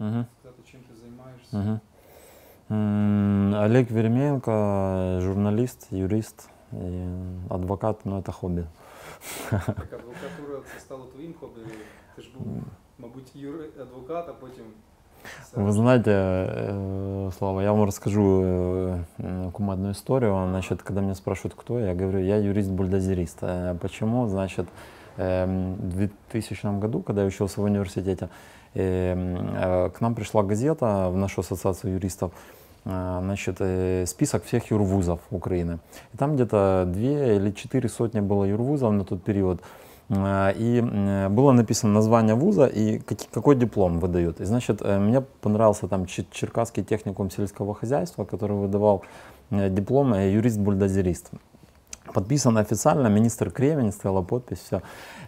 Мгм. сказати, чим ти займаєшся. Мгм. М, Олег Веременко, журналист, юрист, и адвокат, но это хобби. Так, адвокатура це стало твоїм хобі. Ти ж був, мабуть, юри, адвокат, а потім. все. Вы знаете, э, Слава, я вам расскажу э, м, кумедную историю. Значит, когда меня спрашивают, кто я, я говорю, я юрист-бульдозерист. Э, Почему? Значит, эм, в 2000 году, когда я учился в университете, эм, э, к нам пришла газета в нашу ассоциацию юристов, э, значит, э, список всех юрвузов Украины. И там где-то две или четыре сотни было юрвузов на тот период. И было написано название вуза и какой диплом выдают. И значит, мне понравился там Чер- Черкасский техникум сельского хозяйства, который выдавал диплом юрист-бульдозерист. Подписано официально, министр Кремень, стояла подпись, все.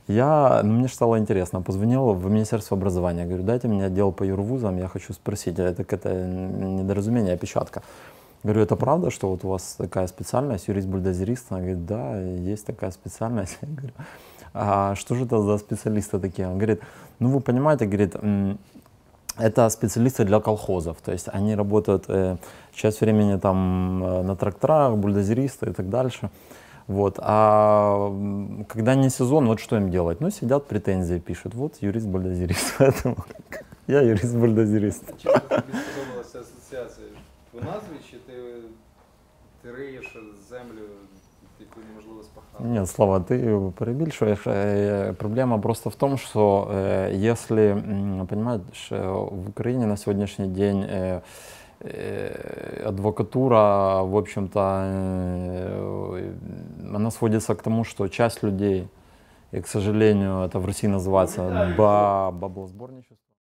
Я, ну, мне же стало интересно, позвонил в Министерство образования, говорю, дайте мне отдел по юрвузам, я хочу спросить, а это какое-то недоразумение, опечатка. Говорю, это правда, что вот у вас такая специальность, юрист-бульдозерист? Она говорит, да, есть такая специальность. Я говорю, а что же это за специалисты такие? Он говорит, ну вы понимаете, говорит, это специалисты для колхозов, то есть они работают э, часть времени там э, на тракторах, бульдозеристы и так дальше. Вот. А м, когда не сезон, вот что им делать? Ну, сидят, претензии пишут. Вот юрист-бульдозерист. Поэтому я юрист-бульдозерист. Чим тобі сподобалася асоціація? В назві чи ти, ти риєш землю, яку неможливо спахати? Нет, Слава, ты перебільшуєш. Э, Проблема просто в том, что э, если, м, понимаешь, э, в Украине на сегодняшний день э, э, адвокатура, в общем-то, э, она сводится к тому, что часть людей, и, к сожалению, это в России называется ба- баблосборничество.